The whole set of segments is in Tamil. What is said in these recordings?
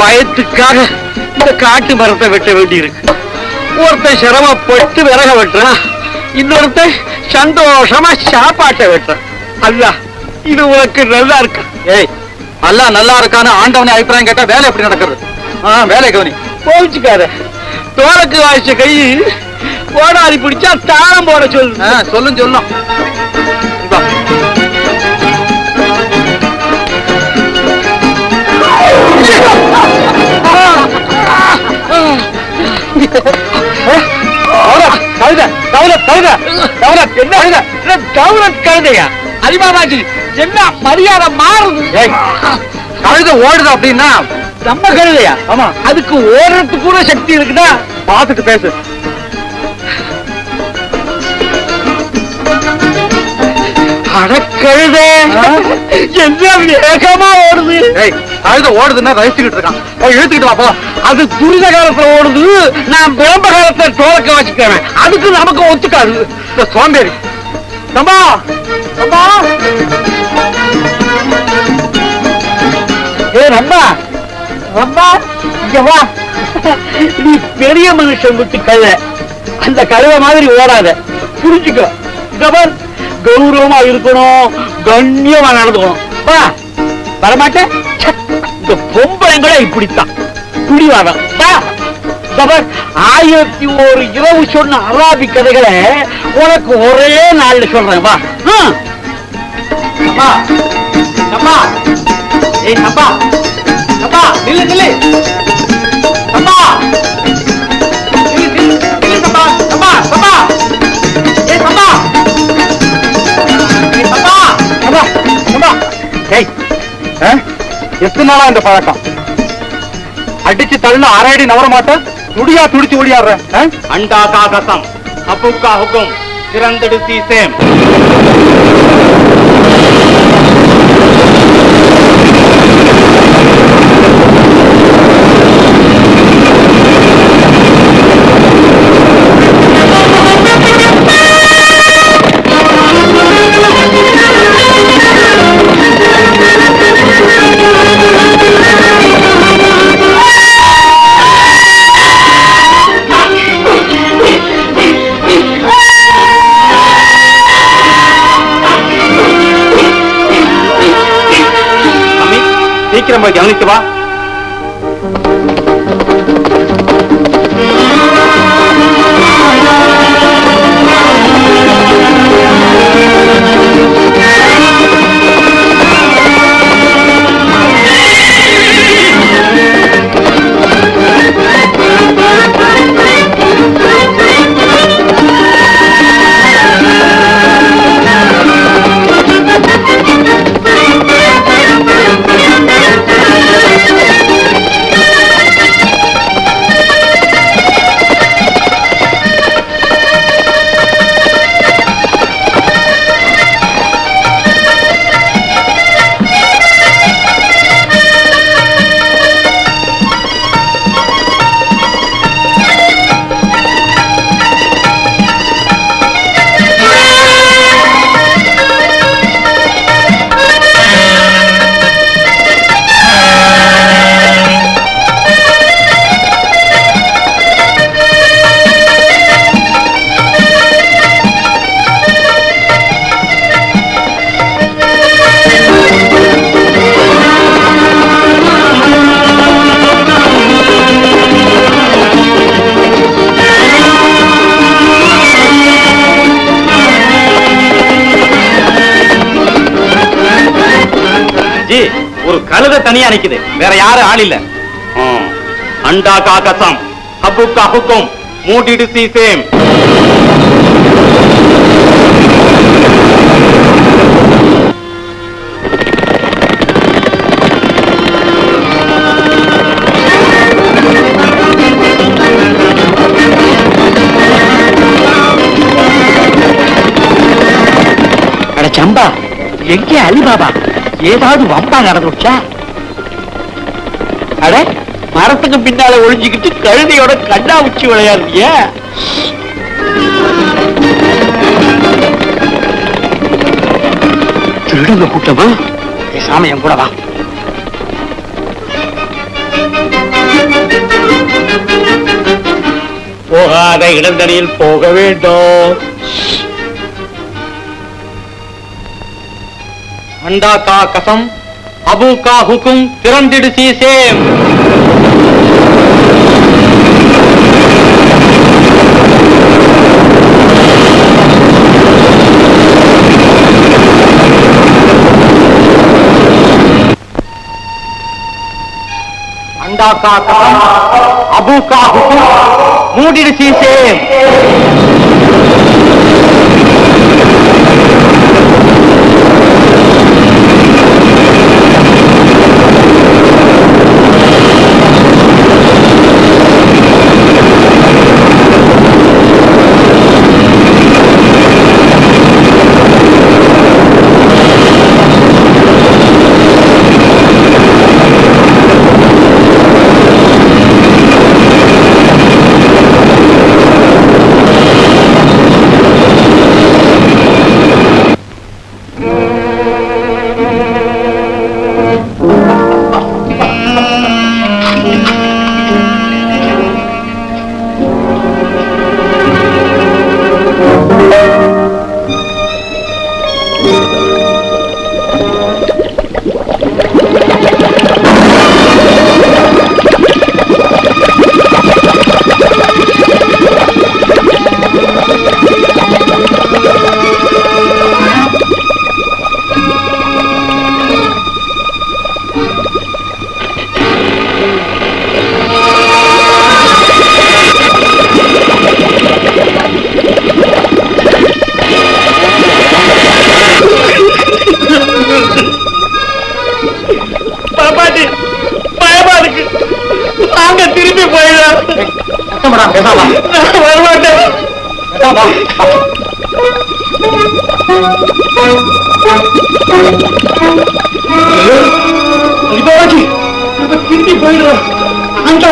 வயத்துக்காக இந்த காட்டு மரத்தை வெட்ட வேண்டியிருக்கு. ஒருத்தன் சிரமப்பட்டு விறக வெட்டுறான் இன்னொருத்தன் சந்தோஷமா சாப்பாட்டை வெட்டுறான். அல்ல இது உனக்கு நல்லா இருக்கா? ஏய் அல்லா நல்லா இருக்கான்னு ஆண்டவனே அபிப்பிராயம் கேட்டா வேலை எப்படி நடக்கிறது? ஆ வேலை கவனி. போச்சுக்காத தோலக்கு வாய்ச்ச கை கோடாரி பிடிச்சா தாளம் போட சொல்லு. ஆ, சொல்லும் அலிபாபாஜி என்ன மரியாதை மாறுது? கழுத ஓடுது அப்படின்னா நம்ம கழுதையா? ஆமா. அதுக்கு ஓடுறதுக்கு கூட சக்தி இருக்குதா? பார்த்துட்டு பேசு. அடக்கழுதே என்ன வேகமா ஓடுது? ஏய் கழுத ஓடுதுன்னா ரசிச்சுக்கிட்டு இருக்கான் போய் இழுத்துக்கிட்டு வாப்போ அது துரித காலத்துல ஓடுது நான் விளம்ப காலத்துல தோலக்க வச்சுக்கிறேன் அதுக்கு நமக்கு ஒத்துக்காது. இந்த சோம்பேறி. தம்பா தம்பா. ஏ ரம்பா. ரம்பா இங்க வா. நீ பெரிய மனுஷன் விட்டு கழுத அந்த கழுத மாதிரி ஓடாத. புரிஞ்சுக்கோ. கபர் கௌரவமா இருக்கணும். கண்ணியமா நடந்துக்கணும். வா. வரமாட்டேன். இந்த பொம்பளைங்களே இப்படித்தான். புடிவாதம் ஆயிரத்தி ஒரு இரவு சொன்ன அராபி கதைகளை உனக்கு ஒரே நாள்ல சொல்றேன் வா. ஆ. அம்மா அம்மா ஏய் அப்பா. அப்பா நில்லு நில்லு. அப்பா. நில்லு நில்லு எத்தனை நாளா இந்த பழக்கம். அடிச்சு தள்ள அரையடி நவர துடியா துடிச்சு ஓடியாடுற அண்டா காகசம் அப்புக்கா ஹுக்கும். திறந்தடு சீசேம் சீக்கிரம் போய் தனியா நிக்குது. வேற யாரும் ஆள் இல்ல. அண்டா கா கசம். அபு ஹுக்கும். மூடிடு சி சேம் அட சம்பா எங்கே அலிபாபா? ஏதாவது வம்பா நடந்துச்சா அட மரத்துக்கு பின்னால ஒளிஞ்சுக்கிட்டு கழுதையோட கண்ணா உச்சி விளையாடுறிய? திருடங்க கூட்டமா? சாமி என் கூட வா. போகாத இடந்தடியில் போக வேண்டும். அண்டா கா கசம். அபுகா ஹுக்கும் திறந்திடு சீசேம். அண்டா கா கசம் ஹுக்கும் மூடிடு சீசேம்.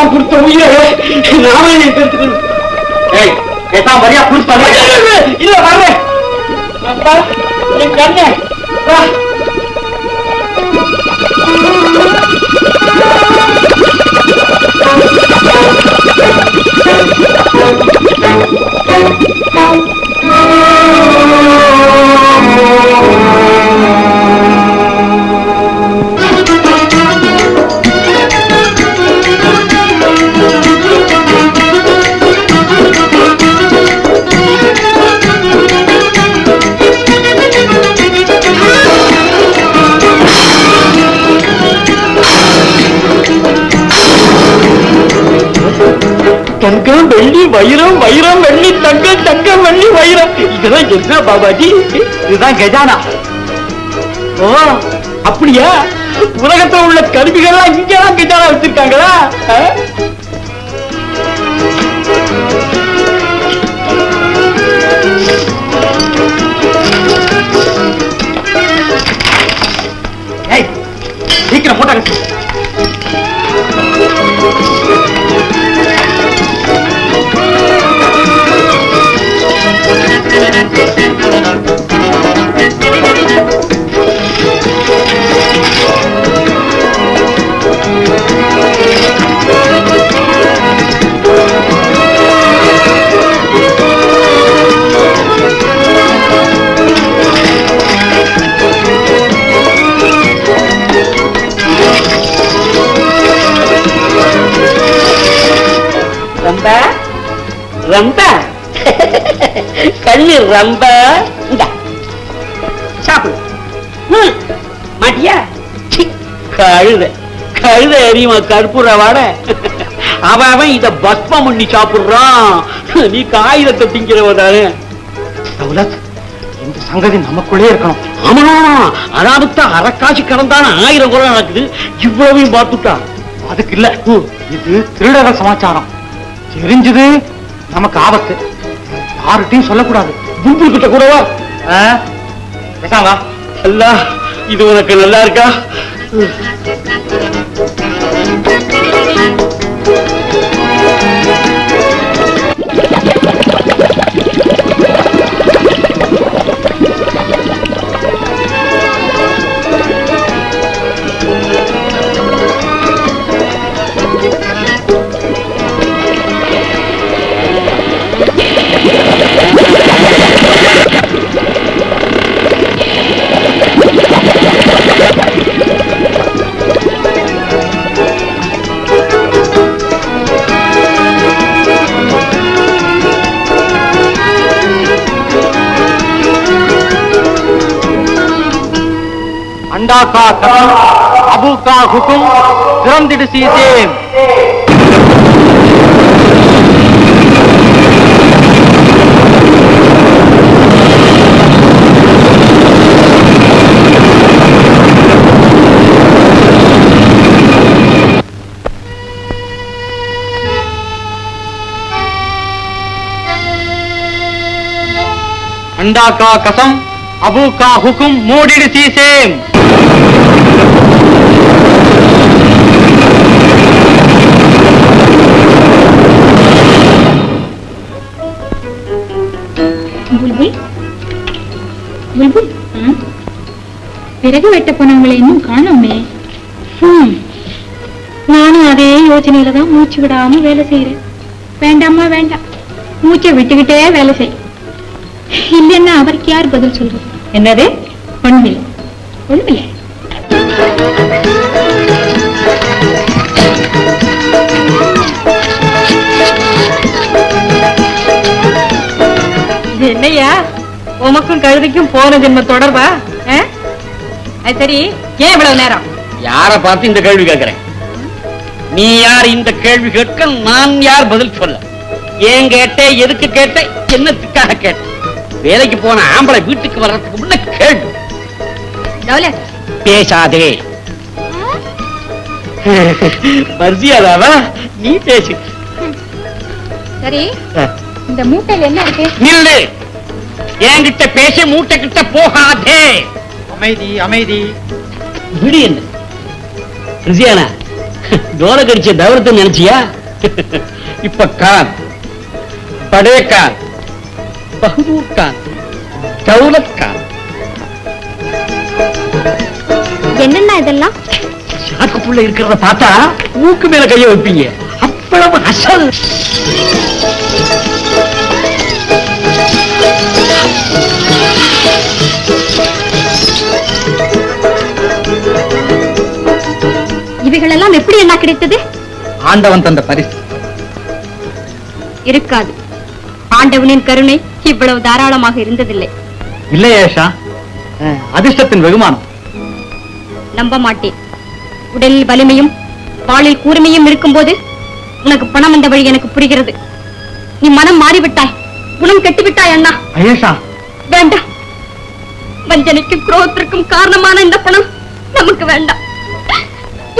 ஆண்டவன் கொடுத்த உயிரை நாமே எடுத்துக்கணும் ஏய் பேசாம வரியா புடிச்சு இல்ல வரேன் என் கண்ணே. வா. வைரம் வைரம் வெள்ளி தங்கம் தங்கம் வெள்ளி வைரம். இதெல்லாம் என்ன பாபாஜி? இதுதான் கஜானா. ஓ அப்படியா? உலகத்துல உள்ள கருவிகள்லாம் இங்கெல்லாம் கஜானா வச்சிருக்காங்களா? சீக்கிரம் போட்டாங்க ரொம்ப ரொம்ப. கண்ணு ரொம்ப. இந்தா, சாப்பிடு. மாட்டியா? கழுத. கழுத எரியுமா கற்பூர வாட? அவன் அவன் இத பஸ்மம் பண்ணி சாப்பிடுறான். நீ காகிதத்தை திங்கிறவ தானே. இந்த சங்கதி நமக்குள்ளே இருக்கணும். ஆமா. அதாவது அரைக்காசி கடந்தான ஆயிரம் குறை நடக்குது. இவ்வளவையும் பார்த்துட்டா? அதுக்கு இல்ல. இது திருடக சமாச்சாரம். தெரிஞ்சது நமக்கு ஆபத்து. யாருகிட்டையும் சொல்லக்கூடாது. கும்பல் கிட்ட கூடவா ஆ? அல்லா இது உனக்கு நல்லா இருக்கா? அண்டா ஹுக்கும் திறந்திடு சீசேம் அண்டா கா கசம் அபு கா ஹுக்கும் மூடிடு சீசேம் விறகு வெட்ட போனவங்களை இன்னும் காணோமே. நானும் அதே யோசனையில தான் மூச்சு விடாம வேலை செய்யறேன் வேண்டாமா வேண்டாம். மூச்சை விட்டுக்கிட்டே வேலை செய். இல்லைன்னா அவருக்கு யார் பதில் சொல்றது? என்னது? ஒண்ணுமில்லை இது என்னையா உமக்கும் கழுதிக்கும் போன ஜென்ம தொடர்பா? சரி ஏன் இவ்வளவு நேரம்? யார பார்த்து இந்த கேள்வி கேட்கிறேன்? நீ யார் இந்த கேள்வி கேட்க நான் யார் பதில் சொல்ல? ஏன் கேட்ட எதுக்கு கேட்ட என்னத்துக்காக கேட்ட? வேலைக்கு போன ஆம்பளை வீட்டுக்கு வர்றதுக்கு முன்ன கேள்வி. டவுலட் பேசாதே. மர்ஜியாதாவா நீ பேசு. சரி இந்த மூட்டையில என்ன இருக்கு? நில்லு. என்கிட்ட பேச மூட்டை கிட்ட போகாதே. அமைதி அமைதி. விடு என்ன? ரிசியானா டோல கடிச்ச தவிரத்தை நினைச்சியா? இப்ப கான் படே கான் பஹதூர் கான் தௌலத் கான் என்னென்ன இதெல்லாம்? சாக்குக்குள்ள இருக்கிறத பார்த்தா மூக்கு மேல கைய வைப்பீங்க. அவ்வளவு அசல். இவைகளெல்லாம் எப்படி என்ன கிடைத்தது? ஆண்டவன் தந்த பரிசு. இருக்காது. ஆண்டவனின் கருணை இவ்வளவு தாராளமாக இருந்ததில்லை. இல்லை ஏஷா. அதிர்ஷ்டத்தின் வெகுமானம். நம்ப மாட்டேன் உடலில் வலிமையும் வாளில் கூர்மையும் இருக்கும்போது உனக்கு பணம் வந்த வழி எனக்கு புரிகிறது. நீ மனம் மாறிவிட்டாய். குணம் கெட்டுவிட்டாய் அண்ணா. ஐயேஷா வேண்டாம். வஞ்சனைக்கும் குரோகத்திற்கும் காரணமான இந்த பணம் நமக்கு வேண்டாம்.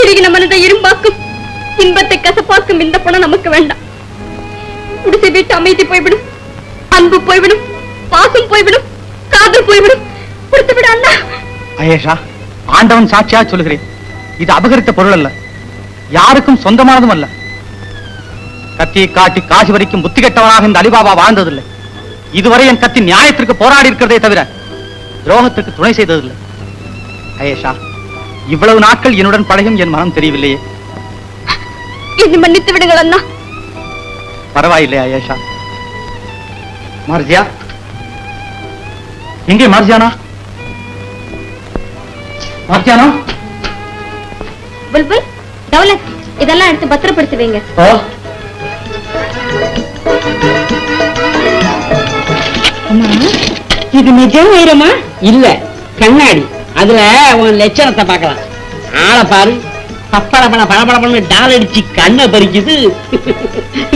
இறுகின மனதை இரும்பாக்கும் இன்பத்தை கசப்பாக்கும் இந்த பணம் நமக்கு வேண்டாம். குடிசை வீட்டு அமைதி போய்விடும் அன்பு போய்விடும் பாசம் போய்விடும் காதல் போய்விடும். கொடுத்து விட அண்ணா. ஐயேஷா ஆண்டவன் சாட்சியா சொல்லுகிறேன். இது அபகரித்த பொருள் அல்ல. யாருக்கும் சொந்தமானதும் அல்ல. கத்தியை காட்டி காசு வரைக்கும் புத்தி கெட்டவனாக இந்த அலிபாபா வாழ்ந்ததில்லை. இதுவரை என் கத்தி நியாயத்திற்கு போராடி இருக்கிறதே தவிர துரோகத்திற்கு துணை செய்ததில்லை. ஐயேஷா இவ்வளவு நாட்கள் என்னுடன் பழகும் என் மனம் தெரியவில்லையே. என்னை மன்னித்து விடுங்கள் அண்ணா. பரவாயில்லை ஐயேஷா மார்ஜியா எங்கே மார்ஜியானா? மார்ஜியானா புல்புல் டவுலத் இதெல்லாம் எடுத்து பத்திரப்படுத்தி வைங்க. ஓ. இது நிஜம் வைரமா இல்ல கண்ணாடி. அதுல உன் லட்சணத்தை பார்க்கலாம். ஆளை பாரு. பப்படப்பட படபடப்படன்னு டால் அடிச்சு கண்ணை பறிக்குது.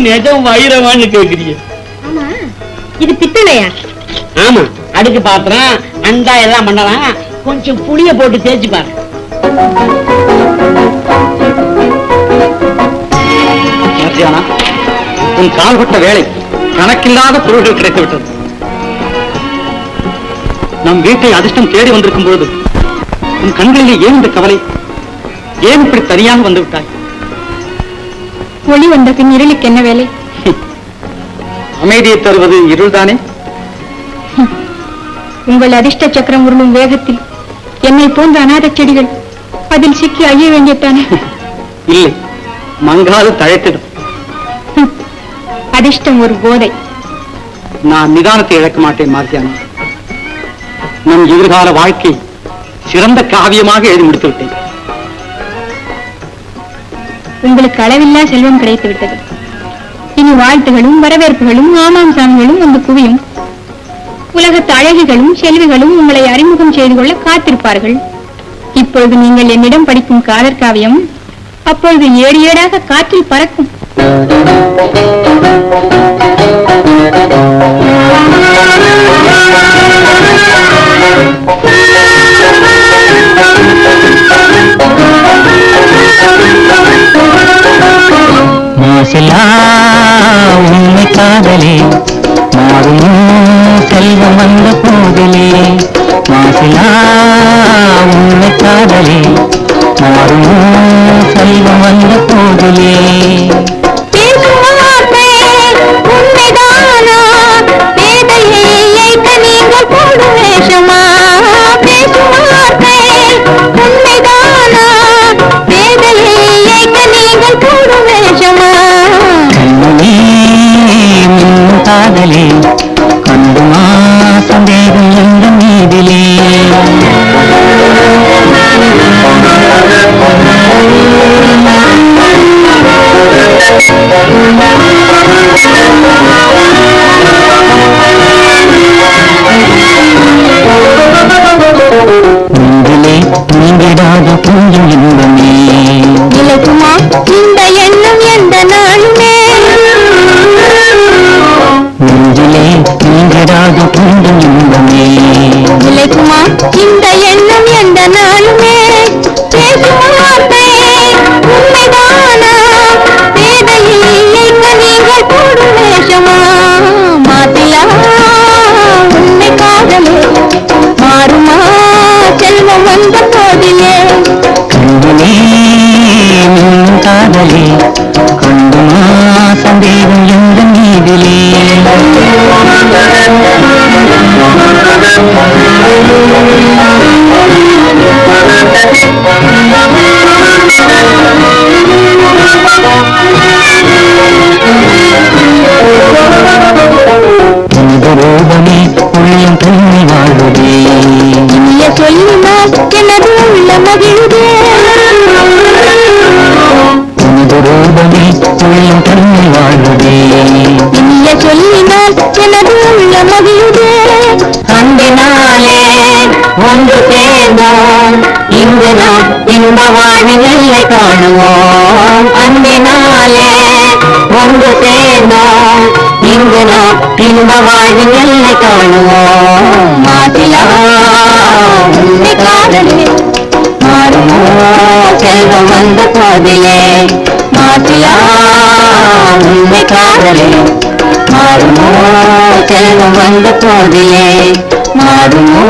நிஜம் வைரமான்னு கேக்குறீங்க. ஆமா இது பித்தளையா? ஆமா அடுக்கு பாத்திரம் அண்டா எல்லாம் பண்ணலாம். கொஞ்சம் புளிய போட்டு தேய்ச்சு பாரு. உன் கால்பட்ட வேலை கணக்கில்லாத பொருள்கள் கிடைத்து விட்டது நம் வீட்டை அதிர்ஷ்டம் தேடி வந்திருக்கும் பொழுது உன் கண்களிலே ஏன் இந்த கவலை? ஏன் இப்படி தனியாக வந்து விட்டாய் ஒளி வந்த பின் இருளுக்கு என்ன வேலை? அமைதியை தருவது இருள்தானே? உங்கள் அதிர்ஷ்ட சக்கரம் உருளும் வேகத்தில் என்னை போன்ற அநாத செடிகள் அதில் சிக்கி அழிய வேண்டியதானே? இல்லை மங்காது தழைத்திடும். அதிர்ஷ்டம் ஒரு போதை. நான் நிதானத்தை இழக்க மாட்டேன் மார்த்தியானா நம் எதிர்கால வாழ்க்கை சிறந்த காவியமாக எழுதி முடித்து விட்டேன். உங்களுக்கு அளவில்லா செல்வம் கிடைத்து விட்டது. இனி வாழ்த்துகளும் வரவேற்புகளும் ஆமாம் சாமிகளும் வந்து குவியும் உலகத்து அழகிகளும் செல்விகளும் உங்களை அறிமுகம் செய்து கொள்ள காத்திருப்பார்கள். இப்பொழுது நீங்கள் என்னிடம் படிக்கும் காதற் காவியம் அப்பொழுது ஏடு ஏடாக காற்றில் பறக்கும். மாசிலா உண்மை காதலே மாறும். செல்வம் வந்த போதிலே மாசிலா உண்மை காதலே. மாறும் செல்வம் வந்த போதிலே. நீங்கிடாத கொஞ்சம் இன்பமே. கண்டுமா சந்தேகம் எந்த ரூபமே உள்ளம் வாழ்வதே சொல்லினால் எனது உள்ள மகிழ்வே. உள்ளம் பெண்ணை வாழ்வதே இனிய சொல்லினால் எனது உள்ள மகிழ்தே அன்பினாலே ஒன்று சேர்ந்தோம். இங்கு நாம் இன்ப வாழ்வின் காணுவோம். அன்பினாலே ஒன்று சேர்ந்தோம். இங்கு நாம் இன்ப வாழ்வின் காணுவோம். மாசிலா உண்மை காதலே மாறுமோ? செல்வம் வந்த போதிலே மாசிலா உண்மை காதலே. மாறுமோ? செல்வம் வந்த போதிலே மாறுமோ?